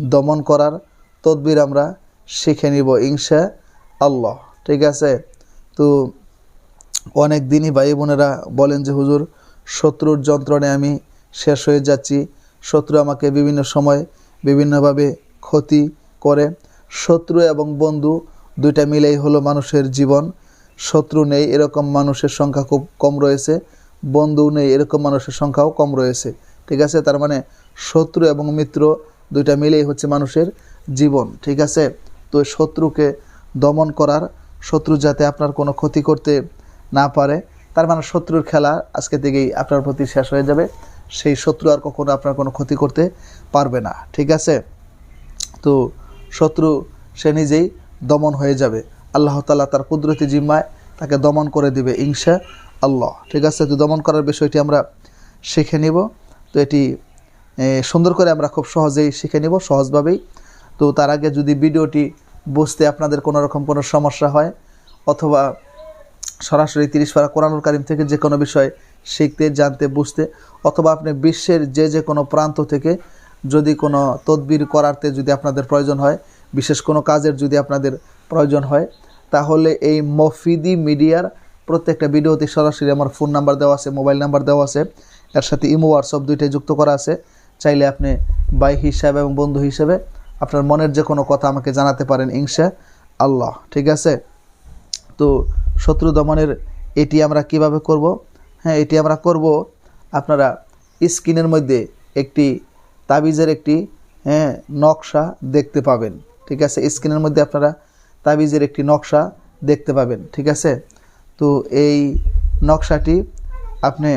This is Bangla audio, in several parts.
দমন করার তদবির আমরা শিখে নিব ইংসা আল্লাহ। ঠিক আছে? তো অনেক দিনই ভাই বোনেরা বলেন যে, হুজুর, শত্রুর যন্ত্রণে আমি শেষ হয়ে যাচ্ছি। শত্রু আমাকে বিভিন্ন সময় বিভিন্নভাবে ক্ষতি করে। শত্রু এবং বন্ধু দুইটা মিলেই হলো মানুষের জীবন। শত্রু নেই, এরকম মানুষের সংখ্যা খুব কম রয়েছে। বন্ধু নেই, এরকম মানুষের সংখ্যাও কম রয়েছে। ঠিক আছে? তার মানে শত্রু এবং মিত্র দুইটা মিলেই হচ্ছে মানুষের জীবন, ঠিক আছে? তো শত্রুকে দমন করার, শত্রু যাতে আপনার কোনো ক্ষতি করতে না পারে, তার মানে শত্রুর খেলা আজকে থেকেই আপনার প্রতি শেষ হয়ে যাবে। সেই শত্রু আর কখনো আপনার কোনো ক্ষতি করতে পারবে না, ঠিক আছে? তো শত্রু সে নিজেই দমন হয়ে যাবে। আল্লাহ তালা তার কুদরতি জিম্মায় তাকে দমন করে দিবে ইংসা আল্লাহ ঠিক আছে? তো দমন করার বিষয়টি আমরা শিখে নিব। তো এটি সুন্দর করে আমরা খুব সহজেই শিখে নিব, সহজভাবেই। তো তার আগে যদি ভিডিওটি বুঝতে আপনাদের কোনো রকম কোনো সমস্যা হয়, অথবা সরাসরি তিরিশ পারা কোরআনুল কারিম থেকে যে কোনো বিষয় শিখতে, জানতে, বুঝতে, অথবা আপনি বিশ্বের যে যে কোনো প্রান্ত থেকে যদি কোনো তদবির করাতে যদি আপনাদের প্রয়োজন হয়, বিশেষ কোনো কাজের যদি আপনাদের প্রয়োজন হয়, তাহলে এই মফিদি মিডিয়ার প্রত্যেকটা ভিডিওতে সরাসরি আমার ফোন নাম্বার দেওয়া আছে, মোবাইল নাম্বার দেওয়া আছে। এর সাথে ইমো, হোয়াটসঅ্যাপ দুইটাই যুক্ত করা আছে। চাইলে আপনি বাই হিসাবে এবং বন্ধু হিসেবে আপনার মনের যে কোনো কথা আমাকে জানাতে পারেন ইনশা আল্লাহ, ঠিক আছে? তো শত্রু দমনের এটি আমরা কীভাবে করব? হ্যাঁ এটি আমরা করব আপনারা স্ক্রিনের মধ্যে একটি তাবিজের একটি হ্যাঁ নকশা দেখতে পাবেন, ঠিক আছে? স্ক্রিনের মধ্যে আপনারা তাবিজের একটি নকশা দেখতে পাবেন, ঠিক আছে? তো এই নকশাটি আপনি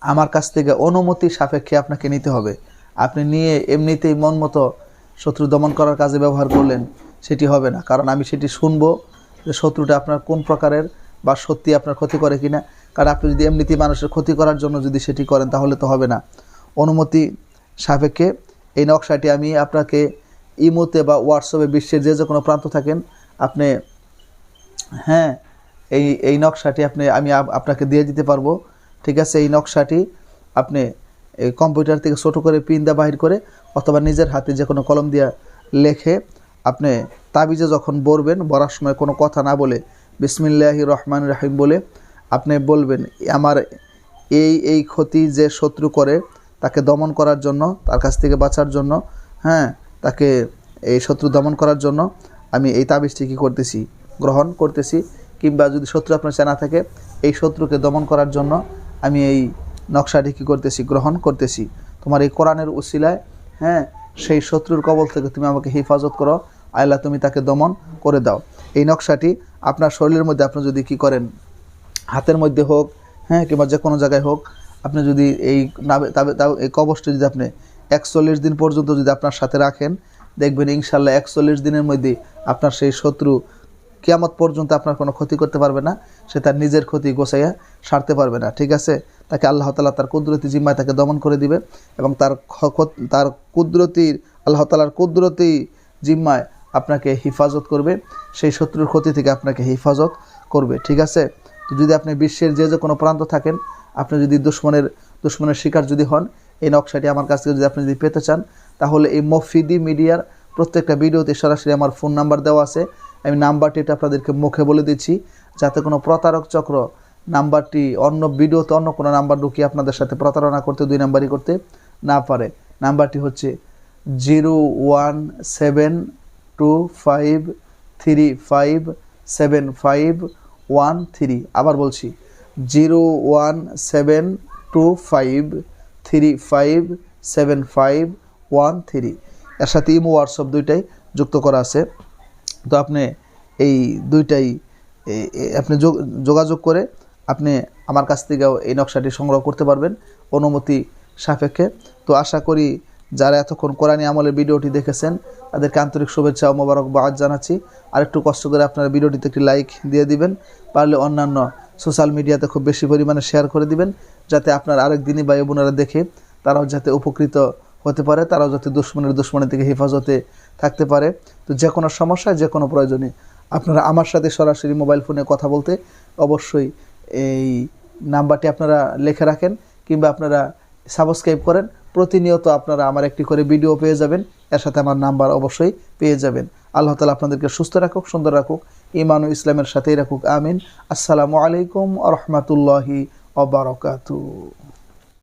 আমার কাছ থেকে অনুমতি সাপেক্ষে আপনাকে নিতে হবে। আপনি নিয়ে এমনিতেই মন মতো শত্রু দমন করার কাজে ব্যবহার করলেন, সেটি হবে না। কারণ আমি সেটি শুনব যে শত্রুটা আপনার কোন প্রকারের বা সত্যি আপনার ক্ষতি করে কিনা। কারণ আপনি যদি এমনিতেই মানুষের ক্ষতি করার জন্য যদি সেটি করেন, তাহলে তো হবে না। অনুমতি সাপেক্ষে এই নকশাটি আমি আপনাকে ইমোতে বা হোয়াটসঅ্যাপে বিশ্বের যে যে কোনো প্রান্ত থাকেন, আপনি হ্যাঁ এই এই নকশাটি আপনি, আমি আপ- আপনাকে দিয়ে দিতে পারব। ঠিক আছে, এই নকশাটি আপনি কম্পিউটার থেকে ছোটো করে পিন দা বাহির করে অথবা নিজের হাতে যে কোনো কলম দিয়া লেখে আপনি তাবিজে যখন বলবেন, বলার সময় কোনো কথা না বলে বিসমিল্লাহি রহমান রাহিম বলে আপনি বলবেন, আমার এই এই ক্ষতি যে শত্রু করে তাকে দমন করার জন্য, তার কাছ থেকে বাঁচার জন্য হ্যাঁ তাকে এই শত্রু দমন করার জন্য আমি এই তাবিজটি কী করতেছি, গ্রহণ করতেছি, কিংবা যদি শত্রু আপনার চেনা থাকে, এই শত্রুকে দমন করার জন্য আমি এই নকশাটি কী করতেছি, গ্রহণ করতেছি। তোমার এই কোরআনের উসিলায় হ্যাঁ সেই শত্রুর কবল থেকে তুমি আমাকে হেফাজত করো। আল্লাহ, তুমি তাকে দমন করে দাও। এই নকশাটি আপনার শরীরের মধ্যে আপনি যদি কি করেন, হাতের মধ্যে হোক হ্যাঁ কিংবা যে কোনো জায়গায় হোক, আপনি যদি এই এই কবচটি যদি আপনি একচল্লিশ দিন পর্যন্ত যদি আপনার সাথে রাখেন, দেখবেন ইনশাল্লাহ একচল্লিশ দিনের মধ্যে আপনার সেই শত্রু কিয়ামত পর্যন্ত আপনার কোনো ক্ষতি করতে পারবে না, সে তার নিজের ক্ষতি গোছাইয়া সারতে পারবে না, ঠিক আছে? তাকে আল্লাহ তালা তার কুদরতি জিম্মায় তাকে দমন করে দিবে এবং তার তার কুদরতির, আল্লাহ তালার কুদরতি জিম্মায় আপনাকে হিফাজত করবে, সেই শত্রুর ক্ষতি থেকে আপনাকে হিফাজত করবে, ঠিক আছে? তো যদি আপনি বিশ্বের যে যে কোনো প্রান্ত থাকেন, আপনি যদি দুশ্মনের দুশ্মনের শিকার যদি হন, এই নকশাটি আমার কাছ থেকে যদি আপনি যদি পেতে চান, তাহলে এই মফিদি মিডিয়ার প্রত্যেকটা ভিডিওতে সরাসরি আমার ফোন নাম্বার দেওয়া আছে। আমি নাম্বারটি এটা আপনাদেরকে মুখে বলে দিচ্ছি, যাতে কোনো প্রতারক চক্র নাম্বারটি অন্য ভিডিওতে অন্য কোনো নাম্বার ঢুকিয়ে আপনাদের সাথে প্রতারণা করতে, দুই নাম্বারই করতে না পারে। নাম্বারটি হচ্ছে zero one seven two five three five seven five one three. আবার বলছি, zero one seven two five three five seven five one three. এর সাথে ইমো, হোয়াটসঅ্যাপ দুইটাই যুক্ত করা আছে। তো আপনি এই দুইটাই আপনি যোগ- যোগাযোগ করে আপনি আমার কাছ থেকেও এই নকশাটি সংগ্রহ করতে পারবেন অনুমতি সাপেক্ষে। তো আশা করি যারা এতক্ষণ কোরআনী আমলের ভিডিওটি দেখেছেন, তাদেরকে আন্তরিক শুভেচ্ছা ও মোবারকবাদ জানাচ্ছি। আর একটু কষ্ট করে আপনারা ভিডিওটিতে একটি লাইক দিয়ে দিবেন, পারলে অন্যান্য সোশ্যাল মিডিয়াতে খুব বেশি পরিমাণে শেয়ার করে দিবেন, যাতে আপনার আরেক দিনই ভাই বোনেরা দেখে তারাও যাতে উপকৃত হতে পারে, তারাও যাতে দুশ্মনের দুশ্মনের থেকে হেফাজতে থাকতে পারে। তো যে কোনো সমস্যা যে কোনো প্রয়োজনে আপনারা আমার সাথে সরাসরি মোবাইল ফোনে কথা বলতে অবশ্যই এই নাম্বারটি আপনারা লিখে রাখেন কিংবা আপনারা সাবস্ক্রাইব করেন। প্রতিনিয়ত আপনারা আমার একটি করে ভিডিও পেয়ে যাবেন। এর সাথে আমার নাম্বার অবশ্যই পেয়ে যাবেন। আল্লাহ তালা আপনাদেরকে সুস্থ রাখুক, সুন্দর রাখুক ইমান ইসলামের সাথেই রাখুক। আমিন। আসসালামু আলাইকুম রহমতুল্লাহি অবরকাতু